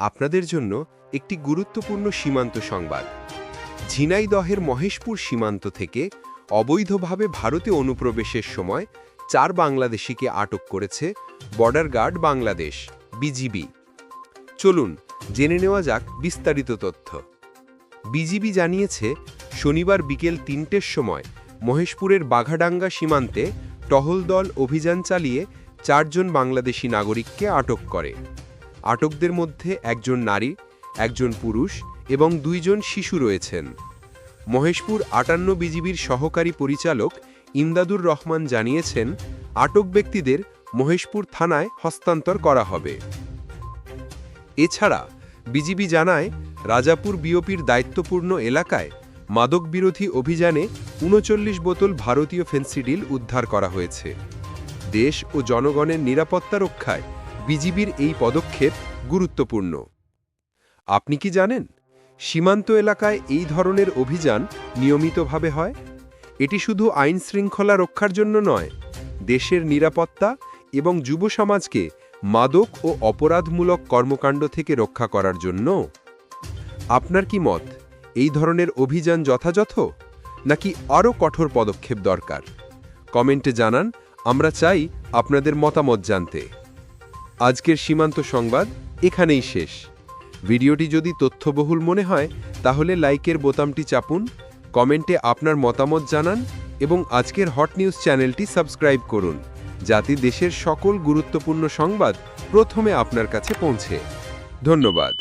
আপনাদের জন্য একটি গুরুত্বপূর্ণ সীমান্ত সংবাদ। ঝিনাইদহের মহেশপুর সীমান্ত থেকে অবৈধভাবে ভারতে অনুপ্রবেশের সময় চার বাংলাদেশিকে আটক করেছে বর্ডার গার্ড বাংলাদেশ, বিজিবি। চলুন, জেনে নেওয়া যাক বিস্তারিত তথ্য। বিজিবি জানিয়েছে, শনিবার বিকেল তিনটের সময় মহেশপুরের বাঘাডাঙ্গা সীমান্তে টহল দল অভিযান চালিয়ে চারজন বাংলাদেশি নাগরিককে আটক করে। আটকদের মধ্যে একজন নারী, একজন পুরুষ এবং দুইজন শিশু রয়েছেন। মহেশপুর আটান্ন বিজিবির সহকারী পরিচালক ইমদাদুর রহমান জানিয়েছেন, আটক ব্যক্তিদের মহেশপুর থানায় হস্তান্তর করা হবে। এছাড়া বিজিবি জানায়, রাজাপুর বিওপির দায়িত্বপূর্ণ এলাকায় মাদক বিরোধী অভিযানে উনচল্লিশ বোতল ভারতীয় ফেন্সিডিল উদ্ধার করা হয়েছে। দেশ ও জনগণের নিরাপত্তা রক্ষায় বিজিবির এই পদক্ষেপ গুরুত্বপূর্ণ। আপনি কি জানেন, সীমান্ত এলাকায় এই ধরনের অভিযান নিয়মিতভাবে হয়? এটি শুধু আইন শৃঙ্খলা রক্ষার জন্য নয়, দেশের নিরাপত্তা এবং যুব সমাজকে মাদক ও অপরাধমূলক কর্মকাণ্ড থেকে রক্ষা করার জন্য? আপনার কি মত, এই ধরনের অভিযান যথাযথ, নাকি আরও কঠোর পদক্ষেপ দরকার? কমেন্টে জানান, আমরা চাই আপনাদের মতামত জানতে। আজকের সীমান্ত সংবাদ এখানেই শেষ। ভিডিওটি যদি তথ্যবহুল মনে হয়, তাহলে লাইকের বোতামটি চাপুন, কমেন্টে আপনার মতামত জানান এবং আজকের হট নিউজ চ্যানেলটি সাবস্ক্রাইব করুন, যাতে দেশের সকল গুরুত্বপূর্ণ সংবাদ প্রথমে আপনার কাছে পৌঁছে। ধন্যবাদ।